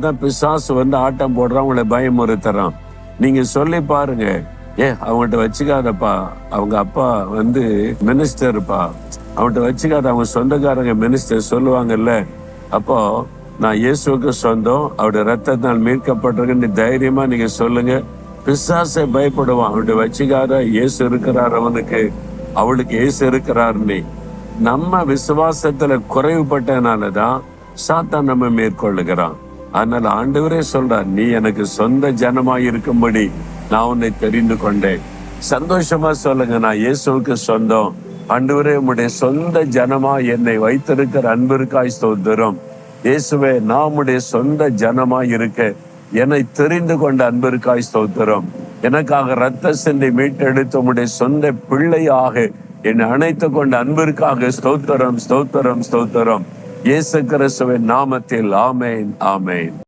தான் பிசாசு வந்து ஆட்டம் போடுறான் உங்களை பயமுறுத்துறான். நீங்க சொல்லி பாருங்க. ஏ அவங்கள்ட்ட வச்சுக்காதப்பா. அவங்க அப்பா வந்து மினிஸ்டர்ப்பா அவன்கிட்ட வச்சுக்காத அவங்க சொந்தக்காரங்க மினிஸ்டர் சொல்லுவாங்கல்ல. அப்போ நான் இயேசுவுக்கு சொந்தம் அவருடைய ரத்தத்தினால் மீட்கப்பட்டிருக்குன்னு தைரியமா நீங்க சொல்லுங்க. பிசாசை பயப்படுவான். அவன்கிட்ட வச்சுக்காத இயேசு இருக்கிறார் அவனுக்கு. அவளுக்கு இயேசு இருக்கிறார் நம்ம விசுவாசத்துல குறைவுபட்டனாலதான் சாத்தான் நம்ம மேற்கொள்ளுகிறான். அதனால ஆண்டவரே சொல்றார் நீ எனக்கு சொந்த ஜனமாய் இருக்கும்படி நான் உன்னை தெரிந்து கொண்டேன். சந்தோஷமா சொல்லுங்க நான் இயேசுவுக்கு சொந்தம். ஆண்டவரே உம்முடைய சொந்த ஜனமா என்னை வைத்திருக்கிற அன்பிற்காய் ஸ்தோத்திரம். இயேசுவே நான் உம்முடைய சொந்த ஜனமா இருக்க என்னை தெரிந்து கொண்ட அன்பிற்காய் ஸ்தோத்திரம். எனக்காக ரத்த சிந்தை மீட்டெடுத்து உம்முடைய சொந்த பிள்ளையாக என்னை அணைத்து கொண்ட அன்பிற்காக ஸ்தோத்திரம் ஸ்தோத்திரம் ஸ்தோத்திரம். இயேசு கிறிஸ்துவின் நாமத்தில் ஆமேன் ஆமேன்.